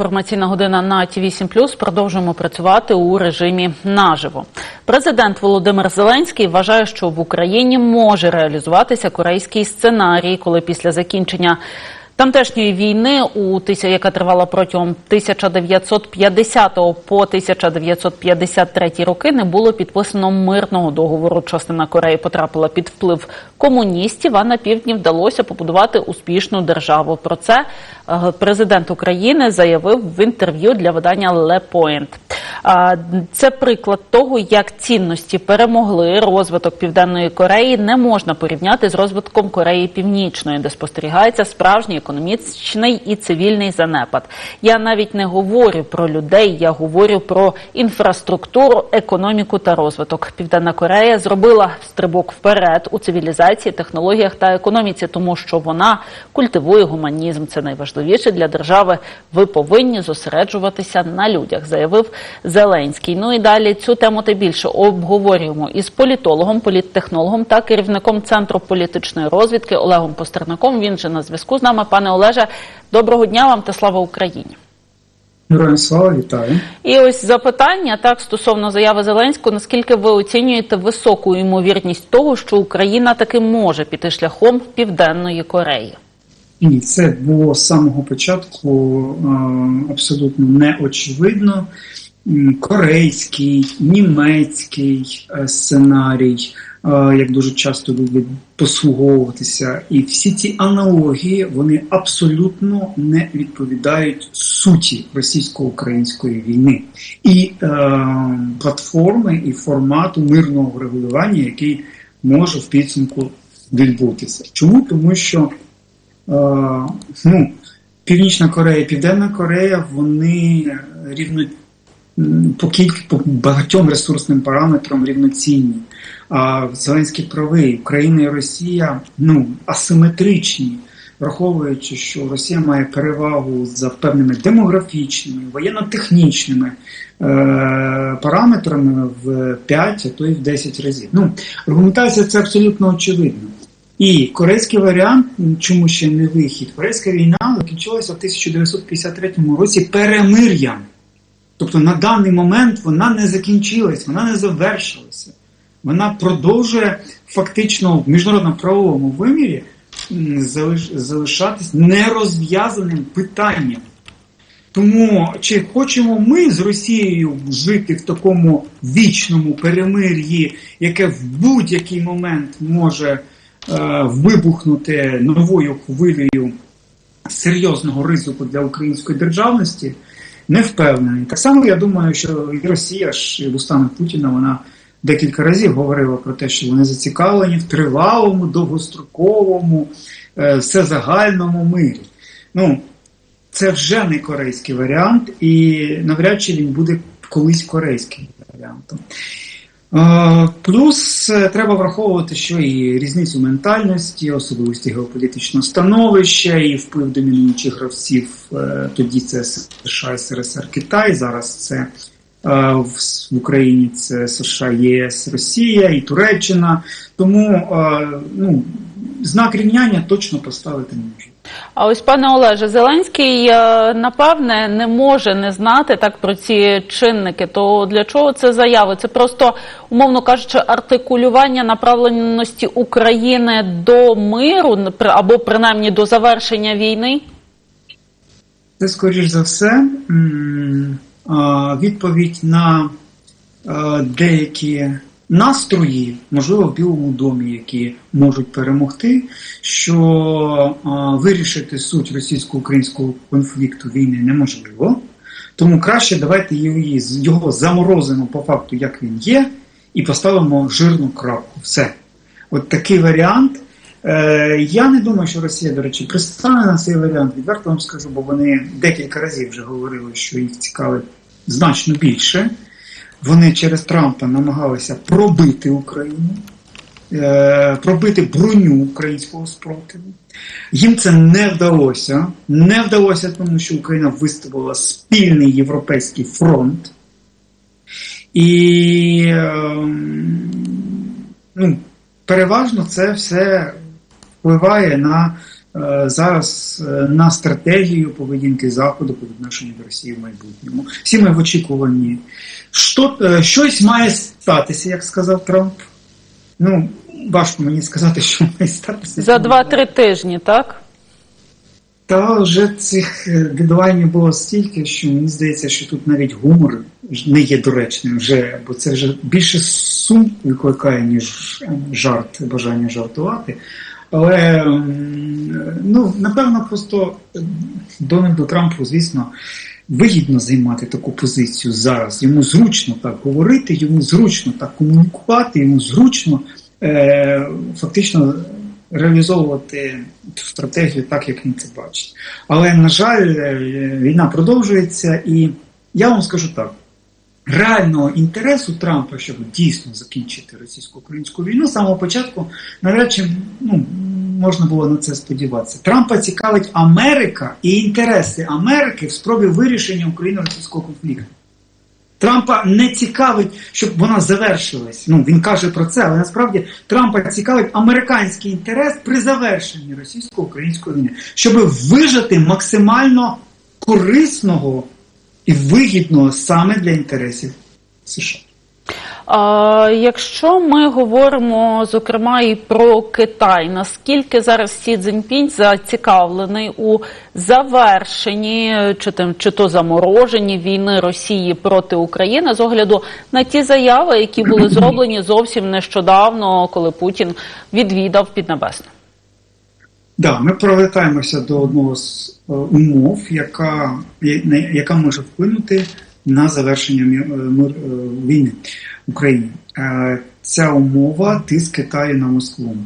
інформаційна година на ті 8 Продовжуємо працювати у режимі наживо. Президент Володимир Зеленський вважає, що в Україні може реалізуватися корейський сценарій, коли після закінчення тамтешньої війни, у яка тривала протягом 1950 по 1953 роки, не було підписано мирного договору. Частина Кореї потрапила під вплив комуністів, а на півдні вдалося побудувати успішну державу. Про це е, президент України заявив в інтерв'ю для видання Le Point. Це приклад того, як цінності перемогли. Розвиток Південної Кореї не можна порівняти з розвитком Кореї Північної, де спостерігається справжній економічний і цивільний занепад. Я навіть не говорю про людей, я говорю про інфраструктуру, економіку та розвиток. Південна Корея зробила стрибок вперед у цивілізації, технологіях та економіці, тому що вона культивує гуманізм. Це найважливіше для держави. Ви повинні зосереджуватися на людях, заявив Зеленський. Ну і далі цю тему та більше обговорюємо із політологом, політтехнологом та керівником центру політичної розвідки Олегом Постернаком. Він же на зв'язку з нами. Пане Олеже, доброго дня вам та слава Україні. Героям слава вітаю. І ось запитання так стосовно заяви Зеленського. Наскільки ви оцінюєте високу ймовірність того, що Україна таки може піти шляхом Південної Кореї? І це було з самого початку е, абсолютно неочевидно. Корейський, німецький е, сценарій, як дуже часто люблять послуговуватися, і всі ці аналогії вони абсолютно не відповідають суті російсько-української війни і е, платформи і формату мирного врегулювання, який може в підсумку відбутися. Чому? Тому що Е, ну, Північна Корея, Південна Корея, вони рівно по кілька по багатьом ресурсним параметрам рівноцінні. А Зеленський правий, Україна і Росія ну, асиметричні, враховуючи, що Росія має перевагу за певними демографічними, воєнно-технічними е- параметрами в 5, а то й в 10 разів. Ну, аргументація це абсолютно очевидно. І корейський варіант, чому ще не вихід, корейська війна закінчилася в 1953 році перемир'ям. Тобто на даний момент вона не закінчилась, вона не завершилася. Вона продовжує фактично в міжнародному правовому вимірі залишатись нерозв'язаним питанням. Тому чи хочемо ми з Росією жити в такому вічному перемир'ї, яке в будь-який момент може е, вибухнути новою хвилею серйозного ризику для української державності, не впевнений. Так само я думаю, що і Росія ж і вустами Путіна вона декілька разів говорила про те, що вони зацікавлені в тривалому, довгостроковому, все всезагальному мирі. Ну, це вже не корейський варіант, і навряд чи він буде колись корейським варіантом. Е, Плюс е, треба враховувати, що і різницю ментальності, особливості геополітичного становища, і вплив домінуючих гравців. е, Тоді це США, СРСР, Китай. Зараз це в Україні це США, ЄС, Росія і Туреччина. Тому ну, знак рівняння точно поставити не можу. А ось пане Олеже, Зеленський е, напевне не може не знати так про ці чинники. То для чого це заяви? Це просто, умовно кажучи, артикулювання направленості України до миру або принаймні до завершення війни. Це, скоріш за все, відповідь на деякі настрої, можливо, в Білому домі, які можуть перемогти, що а, вирішити суть російсько-українського конфлікту війни неможливо. Тому краще давайте її, його заморозимо по факту, як він є, і поставимо жирну крапку. Все. От такий варіант. Е, я не думаю, що Росія, до речі, пристане на цей варіант. Відверто вам скажу, бо вони декілька разів вже говорили, що їх цікавить значно більше. Вони через Трампа намагалися пробити Україну, е, пробити броню українського спротиву. Їм це не вдалося. Не вдалося, тому що Україна виставила спільний європейський фронт. І ем, ну, переважно це все впливає на зараз е, на стратегію поведінки Заходу по відношенню до Росії в майбутньому. Всі ми в очікуванні. Що, е, щось має статися, як сказав Трамп. Ну, важко мені сказати, що має статися. За 2-3 тижні, так? Та вже цих е, було стільки, що мені здається, що тут навіть гумор не є доречним вже, бо це вже більше сум викликає, ніж е, жарт, бажання жартувати. Але ну, напевно, просто Дональду Трампу, звісно, вигідно займати таку позицію зараз. Йому зручно так говорити, йому зручно так комунікувати, йому зручно е, фактично реалізовувати цю стратегію так, як він це бачить. Але, на жаль, е, війна продовжується, і я вам скажу так. Реального інтересу Трампа, щоб дійсно закінчити російсько-українську війну, з самого початку навряд чи ну, можна було на це сподіватися. Трампа цікавить Америка і інтереси Америки в спробі вирішення україно-російського конфлікту. Трампа не цікавить, щоб вона завершилась. Ну він каже про це, але насправді Трампа цікавить американський інтерес при завершенні російсько-української війни, щоб вижити максимально корисного і вигідного саме для інтересів США. А, якщо ми говоримо зокрема і про Китай, наскільки зараз Сі Цзіньпінь зацікавлений у завершенні чи тим чи то замороженні війни Росії проти України з огляду на ті заяви, які були зроблені зовсім нещодавно, коли Путін відвідав Піднебесне? Да, ми повертаємося до одного з е, умов, яка, яка може вплинути на завершення е, е, війни в Україні. Ця умова тиск Китаю на Москву.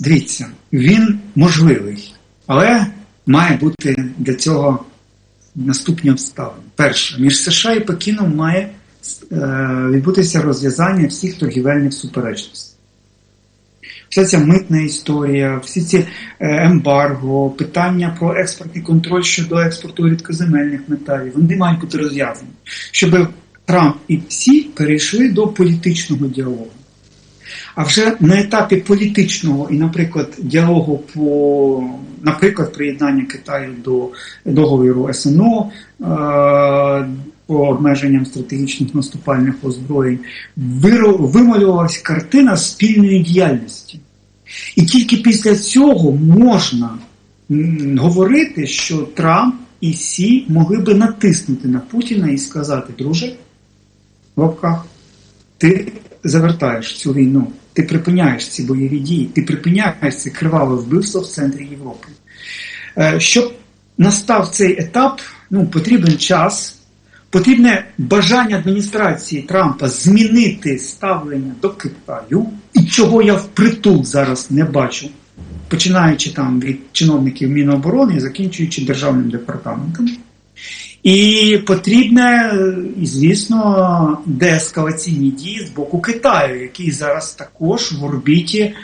Дивіться, він можливий, але має бути для цього наступні обставини. Перше, між США і Пекіном має відбутися розв'язання всіх торгівельних суперечностей. Вся ця митна історія, всі ці е, ембарго, питання про експортний контроль щодо експорту рідкоземельних металів, вони мають бути розв'язані, щоб Трамп і всі перейшли до політичного діалогу. А вже на етапі політичного і, наприклад, діалогу по, наприклад, приєднання Китаю до договору СНО е, по обмеженням стратегічних наступальних озброєнь, вималювалася картина спільної діяльності. І тільки після цього можна говорити, що Трамп і Сі могли би натиснути на Путіна і сказати, друже, в лапках, ти завертаєш цю війну, ти припиняєш ці бойові дії, ти припиняєш це криваве вбивство в центрі Європи. Е, Щоб настав цей етап, ну, потрібен час, потрібне бажання адміністрації Трампа змінити ставлення до Китаю, і чого я впритул зараз не бачу, починаючи там від чиновників Міноборони закінчуючи державним департаментом. І потрібне, звісно, деескалаційні дії з боку Китаю, який зараз також в орбіті, е,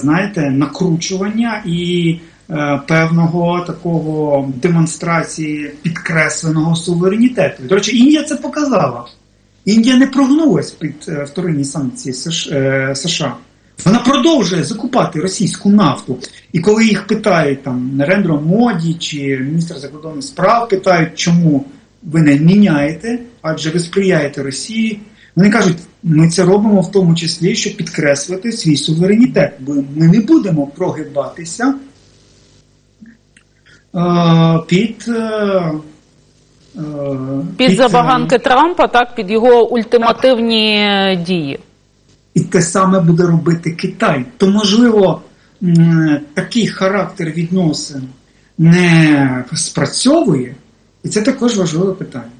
знаєте, накручування і певного такого демонстрації підкресленого суверенітету. До речі, Індія це показала. Індія не прогнулась під е, вторинні санкції США. е, США. Вона продовжує закупати російську нафту. І коли їх питають там Нарендро Моді чи міністр закордонних справ питають, чому ви не міняєте, адже ви сприяєте Росії. Вони кажуть, ми це робимо в тому числі, щоб підкреслити свій суверенітет, бо ми не будемо прогибатися е, під, е, е, Під е, забаганки Трампа, так під його ультимативні так. дії. І те саме буде робити Китай. То, можливо, такий характер відносин не спрацьовує, і це також важливе питання.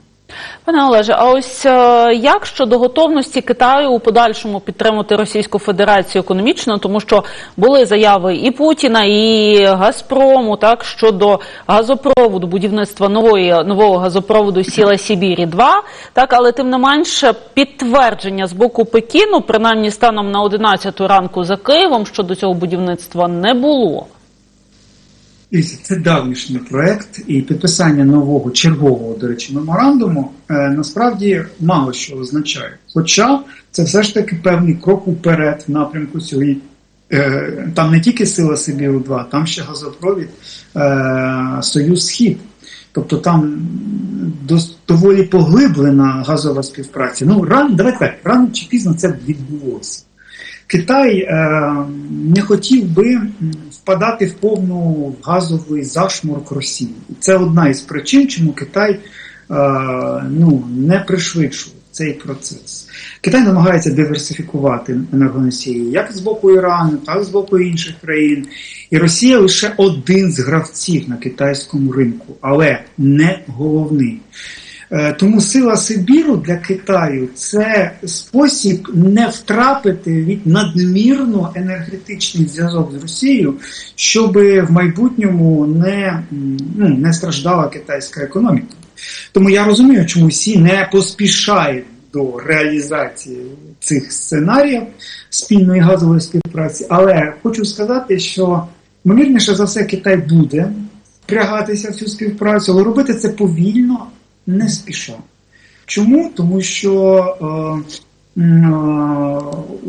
Пане Олеже, а ось е, як щодо готовності Китаю у подальшому підтримати Російську Федерацію економічно, тому що були заяви і Путіна, і Газпрому, так щодо газопроводу, будівництва нової нового газопроводу Сіла Сібірі 2 так, але тим не менше підтвердження з боку Пекіну, принаймні станом на 11 ранку за Києвом, щодо цього будівництва не було. Це давнішній проект, і підписання нового чергового, до речі, меморандуму е, насправді мало що означає. Хоча це все ж таки певний крок уперед в напрямку сьогодні. Е, там не тільки сила Сибіру 2 там ще газопровід е, Союз Схід. Тобто там доволі поглиблена газова співпраця. Ну, рано, давайте так, рано чи пізно це відбулося. Китай е, не хотів би впадати в повну газовий зашморок Росії. Це одна із причин, чому Китай е, ну, не пришвидшує цей процес. Китай намагається диверсифікувати енергоносії як з боку Ірану, так і з боку інших країн. І Росія лише один з гравців на китайському ринку, але не головний. Е, Тому сила Сибіру для Китаю це спосіб не втрапити від надмірно енергетичний зв'язок з Росією, щоб в майбутньому не, ну, не страждала китайська економіка. Тому я розумію, чому всі не поспішають до реалізації цих сценаріїв спільної газової співпраці. Але хочу сказати, що ймовірніше за все Китай буде впрягатися в цю співпрацю, але робити це повільно, не спіша. Чому? Тому що е, е,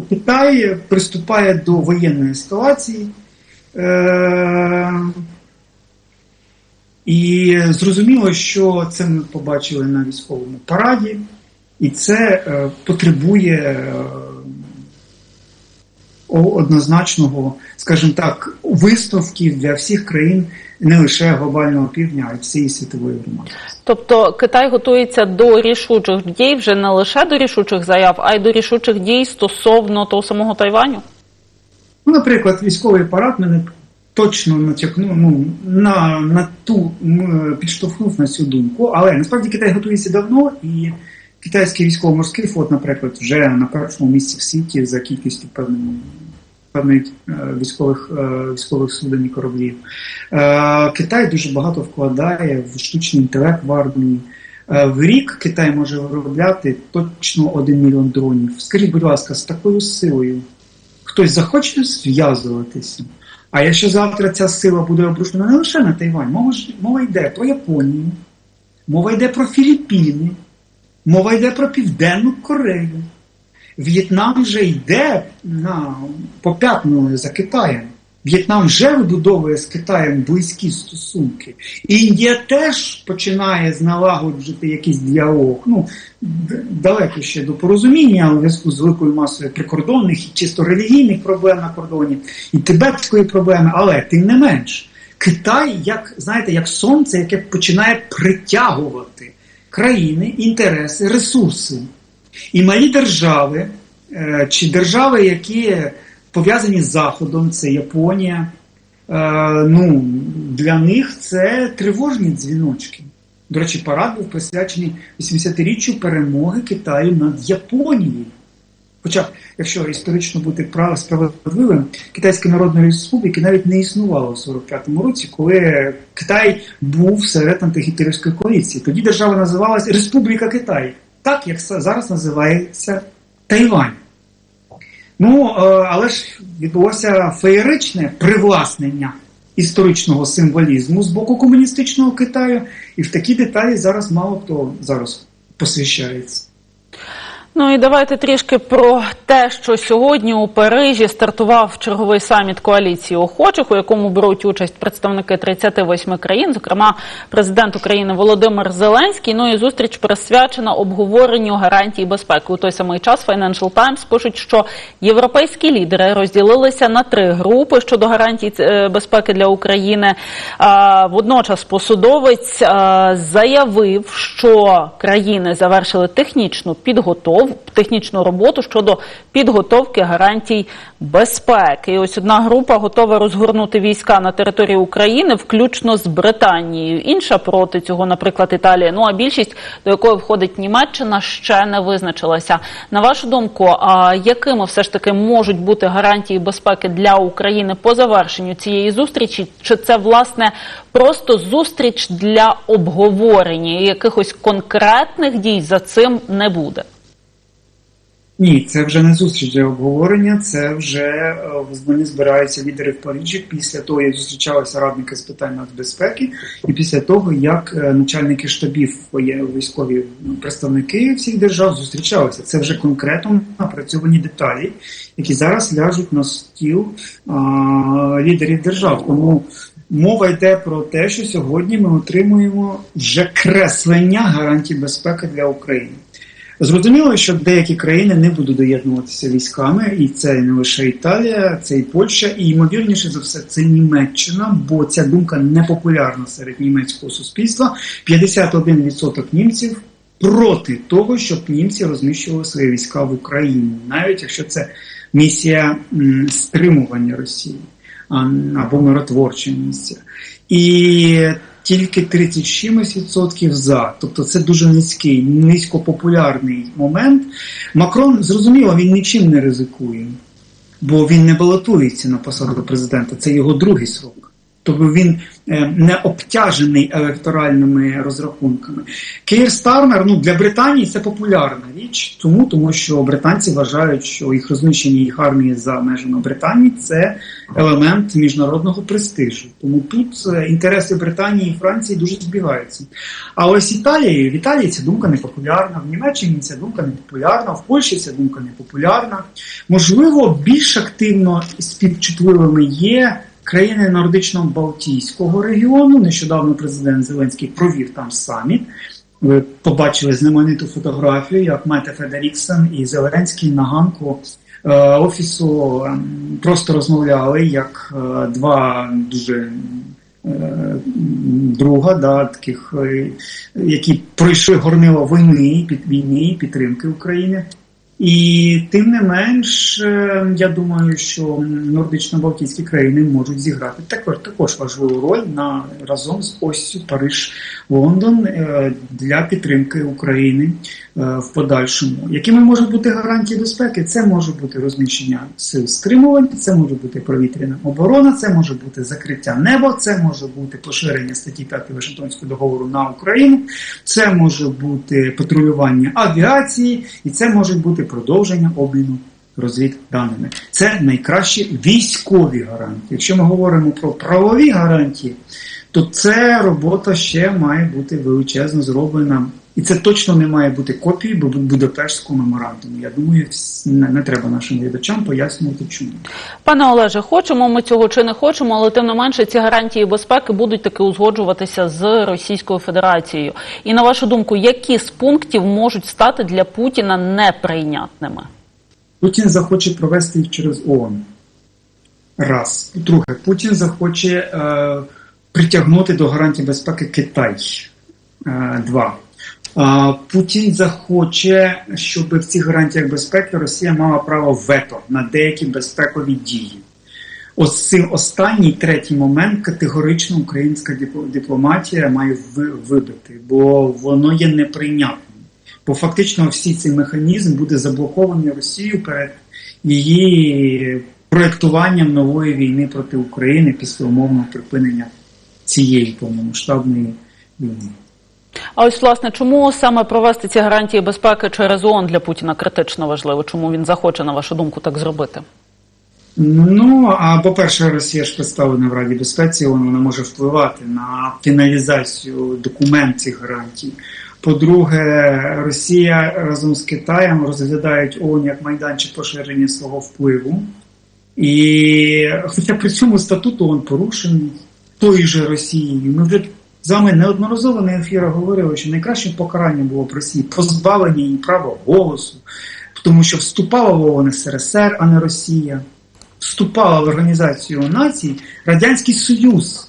Китай приступає до воєнної ескалації. Е, і зрозуміло, що це ми побачили на військовому параді, і це е, потребує е, однозначного, скажімо так, висновків для всіх країн не лише глобального півдня, а й всієї світової громади. Тобто Китай готується до рішучих дій вже не лише до рішучих заяв, а й до рішучих дій стосовно того самого Тайваню. Ну, наприклад, військовий парад мене точно натякнув ну, на, на ту підштовхнув на цю думку. Але насправді Китай готується давно, і китайський військово-морський флот, наприклад, вже на першому місці в світі за кількістю е, військових е, військових суден і кораблів. Е, Китай дуже багато вкладає в штучний інтелект в армії. Е, В рік Китай може виробляти точно 1 мільйон дронів. Скажіть, будь ласка, з такою силою хтось захоче зв'язуватися. А якщо завтра ця сила буде обрушена не лише на Тайвань, мова, мова йде про Японію, мова йде про Філіппіни, мова йде про Південну Корею. В'єтнам вже йде на попятною за Китаєм. В'єтнам вже вибудовує з Китаєм близькі стосунки. Індія теж починає налагоджувати якийсь діалог. Ну, далеко ще до порозуміння у зв'язку з великою масою прикордонних і чисто релігійних проблем на кордоні, і тибетської проблеми, але тим не менш, Китай, як знаєте, як сонце, яке починає притягувати країни, інтереси, ресурси. І малі держави, е, чи держави, які пов'язані з Заходом, це Японія, е, ну, для них це тривожні дзвіночки. До речі, парад був присвячений 80-річчю перемоги Китаю над Японією. Хоча, якщо історично бути прав- справедливим, Китайської Народної Республіки навіть не існувало в 45-му році, коли Китай був серед антигітлерівської коаліції. Тоді держава називалася Республіка Китай, так як зараз називається Тайвань. Ну, е, але ж відбулося феєричне привласнення історичного символізму з боку комуністичного Китаю, і в такі деталі зараз мало хто зараз посвящається. Ну і давайте трішки про те, що сьогодні у Парижі стартував черговий саміт коаліції охочих, у якому беруть участь представники 38 країн, зокрема президент України Володимир Зеленський. Ну і зустріч присвячена обговоренню гарантій безпеки. У той самий час Financial Times пишуть, що європейські лідери розділилися на три групи щодо гарантій е, безпеки для України. Водночас посудовець заявив, що країни завершили технічну підготовку технічну роботу щодо підготовки гарантій безпеки. І ось одна група готова розгорнути війська на території України, включно з Британією. Інша проти цього, наприклад, Італія. Ну а більшість, до якої входить Німеччина, ще не визначилася. На вашу думку, а якими все ж таки можуть бути гарантії безпеки для України по завершенню цієї зустрічі? Чи це власне просто зустріч для обговорення і якихось конкретних дій за цим не буде? Ні, це вже не зустріч для обговорення. Це вже е, вони збираються лідери в Парижі після того, як зустрічалися радники з питань нацбезпеки, і після того, як е, начальники штабів військові представники всіх держав зустрічалися. Це вже конкретно напрацьовані деталі, які зараз ляжуть на стіл а, лідерів держав. Тому мова йде про те, що сьогодні ми отримуємо вже креслення гарантій безпеки для України. Зрозуміло, що деякі країни не будуть доєднуватися військами, і це не лише Італія, це і Польща, і ймовірніше за все, це Німеччина, бо ця думка не популярна серед німецького суспільства. 51% німців проти того, щоб німці розміщували свої війська в Україні, навіть якщо це місія стримування Росії або миротворча місія. І тільки 36% за. Тобто це дуже низький, низькопопулярний момент. Макрон, зрозуміло, він нічим не ризикує, бо він не балотується на посаду президента. Це його другий срок. Тобто він е, не обтяжений електоральними розрахунками. Кейр Стармер ну, для Британії це популярна річ, тому, тому що британці вважають, що їх розміщення їх армії за межами Британії це елемент міжнародного престижу. Тому тут е, інтереси Британії і Франції дуже збігаються. А ось Італії, в Італії ця думка не популярна, в Німеччині ця думка не популярна, в Польщі ця думка не популярна. Можливо, більш активно співчутливими є країни Нордично-Балтійського регіону. Нещодавно президент Зеленський провів там саміт. Ви побачили знамениту фотографію, як Мете Федеріксен і Зеленський на ганку е, офісу ем, просто розмовляли як е, два дуже е, друга, да, таких, е, які пройшли горнило війни, під війни, підтримки України. І тим не менш, е, я думаю, що нордично-балтійські країни можуть зіграти також, також важливу роль на разом з осью Париж Лондон е, для підтримки України в подальшому. Якими можуть бути гарантії безпеки? Це може бути розміщення сил стримувань, це може бути повітряна оборона, це може бути закриття неба, це може бути поширення статті 5 Вашингтонського договору на Україну, це може бути патрулювання авіації, і це може бути продовження обміну розвідданими. Це найкращі військові гарантії. Якщо ми говоримо про правові гарантії, то це робота ще має бути величезно зроблена. І це точно не має бути копією Бу- Будапештського меморандуму. Я думаю, не, не треба нашим глядачам пояснювати, чому. Пане Олеже, хочемо ми цього чи не хочемо, але тим не менше ці гарантії безпеки будуть таки узгоджуватися з Російською Федерацією. І на вашу думку, які з пунктів можуть стати для Путіна неприйнятними? Путін захоче провести їх через ООН. Раз. Друге, Путін захоче е, притягнути до гарантій безпеки Китай. Е, два. Путін захоче, щоб в цих гарантіях безпеки Росія мала право вето на деякі безпекові дії. Ось цим останній третій момент категорично українська дипломатія має вибити, бо воно є неприйнятним. Бо фактично всі цей механізм буде заблокований Росією перед її проєктуванням нової війни проти України після умовного припинення цієї повномасштабної війни. А ось власне, чому саме провести ці гарантії безпеки через ООН для Путіна критично важливо? Чому він захоче, на вашу думку, так зробити? Ну а по-перше, Росія ж представлена в Раді безпеці, вона може впливати на фіналізацію документ цих гарантій. По-друге, Росія разом з Китаєм розглядають ООН як майданчик поширення свого впливу. І хоча при цьому статут ООН порушений тою же Росією. Ми вже з вами неодноразово на ефірах говорили, що найкращим покаранням було б Росії позбавлення її права голосу, тому що вступала в ООН СРСР, а не Росія вступала в Організацію Націй Радянський Союз,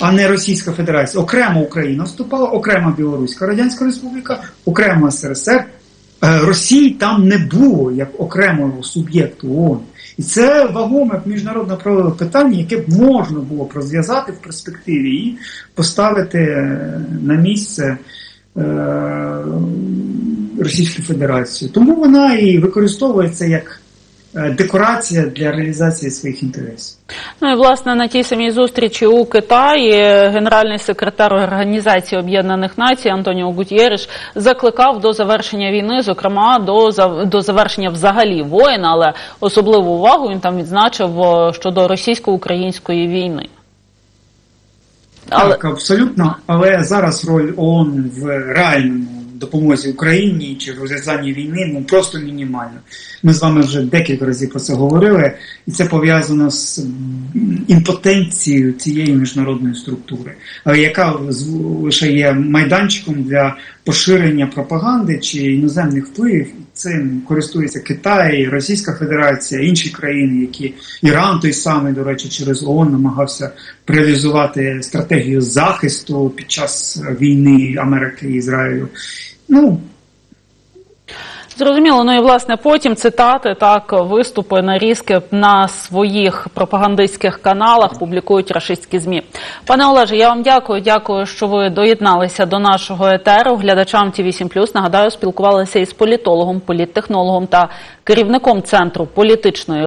а не Російська Федерація. Окремо Україна вступала, окрема Білоруська Радянська Республіка, окремо СРСР. Е, Росії там не було як окремого суб'єкту ООН. І це вагоме міжнародне правове питання, яке б можна було б розв'язати в перспективі і поставити е, на місце е, Російську Федерацію. Тому вона і використовується як декорація для реалізації своїх інтересів. Ну і власне на тій самій зустрічі у Китаї генеральний секретар Організації Об'єднаних Націй Антоніо Гутєриш закликав до завершення війни, зокрема до до завершення взагалі воїн, але особливу увагу він там відзначив щодо російсько-української війни. Але Так, абсолютно. Але зараз роль ООН в реальному допомозі Україні чи в розв'язанні війни ну просто мінімальна. Ми з вами вже декілька разів про це говорили, і це пов'язано з імпотенцією цієї міжнародної структури, яка лише є майданчиком для поширення пропаганди чи іноземних впливів. Цим користується Китай, Російська Федерація, інші країни, які Іран той самий, до речі, через ООН намагався реалізувати стратегію захисту під час війни Америки і Ізраїлю. Ну Зрозуміло, ну і власне потім цитати, так виступи, нарізки на своїх пропагандистських каналах публікують рашистські змі. Пане Олеже, я вам дякую. Дякую, що ви доєдналися до нашого етеру. Глядачам ТІВІ 7+, нагадаю, спілкувалися із політологом, політтехнологом та керівником центру політичної